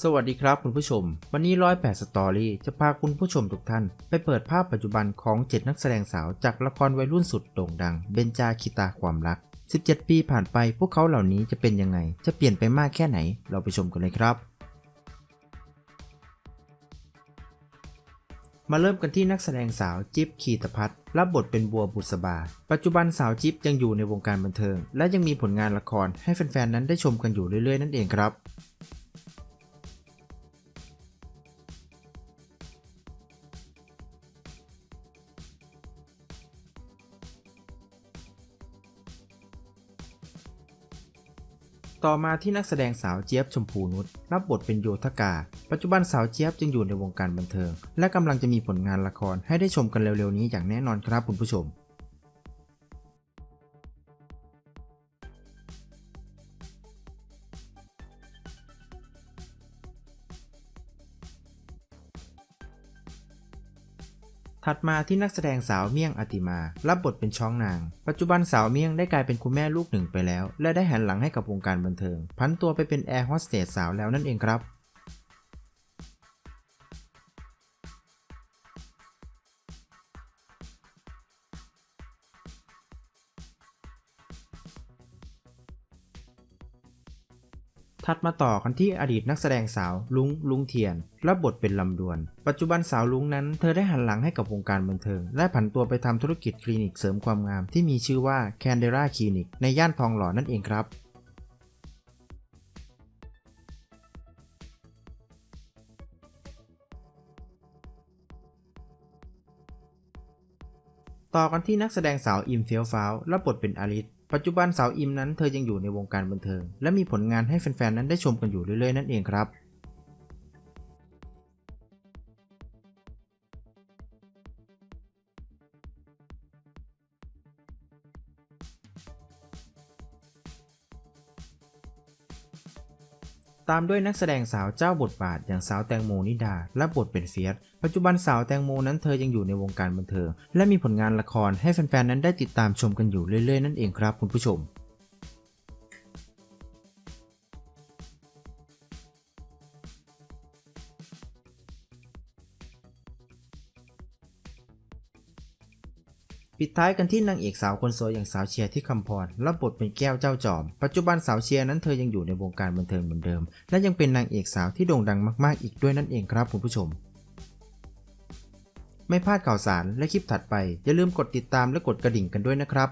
สวัสดีครับคุณผู้ชม วันนี้ร้อยแปดสตอรี่จะพาคุณผู้ชมทุกท่าน ไปเปิดภาพปัจจุบันของ 7 นักแสดงสาวจากละครวัยรุ่นสุดโด่งดัง เบนจาคิตาความรัก 17 ปีผ่านไปพวกเขาเหล่านี้จะเป็นยังไง จะเปลี่ยนไปมากแค่ไหน เราไปชมกันเลยครับ มาเริ่มกันที่นักแสดงสาวจิ๊บขีตพัฒน์รับบทเป็นบัวบุษบา ปัจจุบันสาวจิ๊บยังอยู่ในวงการบันเทิง และยังมีผลงานละครให้แฟนๆนั้นได้ชมกันอยู่เรื่อยๆนั่นเองครับ ต่อมาที่นักแสดงสาวเจี๊ยบชมพูนุชรับบทเป็นโยธกา ปัจจุบันสาวเจี๊ยบจึงอยู่ในวงการบันเทิง และกำลังจะมีผลงานละครให้ได้ชมกันเร็วๆนี้อย่างแน่นอนครับคุณผู้ชม ถัดมาที่นักแสดงสาวเมี่ยงอติมา รับบทเป็นช้องนาง ปัจจุบันสาวเมี่ยงได้กลายเป็นคุณแม่ลูกหนึ่งไปแล้ว และได้หันหลังให้กับวงการบันเทิง พันตัวไปเป็นแอร์โฮสเตสสาวแล้วนั่นเองครับ ถัดมาต่อกันที่อดีตนักแสดงสาวลุงลุงเทียนรับบทเป็นลำดวน ปัจจุบันสาวลุงนั้นเธอได้หันหลังให้กับวงการบันเทิง และผันตัวไปทำธุรกิจคลินิกเสริมความงามที่มีชื่อว่า Candera Clinic ในย่านทองหล่อนั่นเองครับต่อกันที่นักแสดงสาวอิมเฟียวฟ้าวรับบทเป็นอลิส ปัจจุบันสาวอิมนั้นเธอยังอยู่ในวงการบันเทิง และมีผลงานให้แฟนๆนั้นได้ชมกันอยู่เรื่อยๆนั่นเองครับ ตามด้วยนักแสดงสาวเจ้าบทบาทอย่างสาวแตงโมนิดา และบทเป็นเฟียส ปัจจุบันสาวแตงโมนั้นเธอยังอยู่ในวงการบันเทิงและมีผลงานละครให้แฟนๆนั้นได้ติดตามชมกันอยู่เรื่อยๆนั่นเองครับคุณผู้ชม ปิดท้ายกันที่นางเอกสาวคนสวยอย่างสาวเชียร์ที่คำพรรับบทเป็นแก้วเจ้าจอม ปัจจุบันสาวเชียร์นั้นเธอยังอยู่ในวงการบันเทิงเหมือนเดิม และยังเป็นนางเอกสาวที่โด่งดังมากๆ อีกด้วยนั่นเองครับคุณผู้ชม ไม่พลาดข่าวสารและคลิปถัดไป อย่าลืมกดติดตามและกดกระดิ่งกันด้วยนะครับ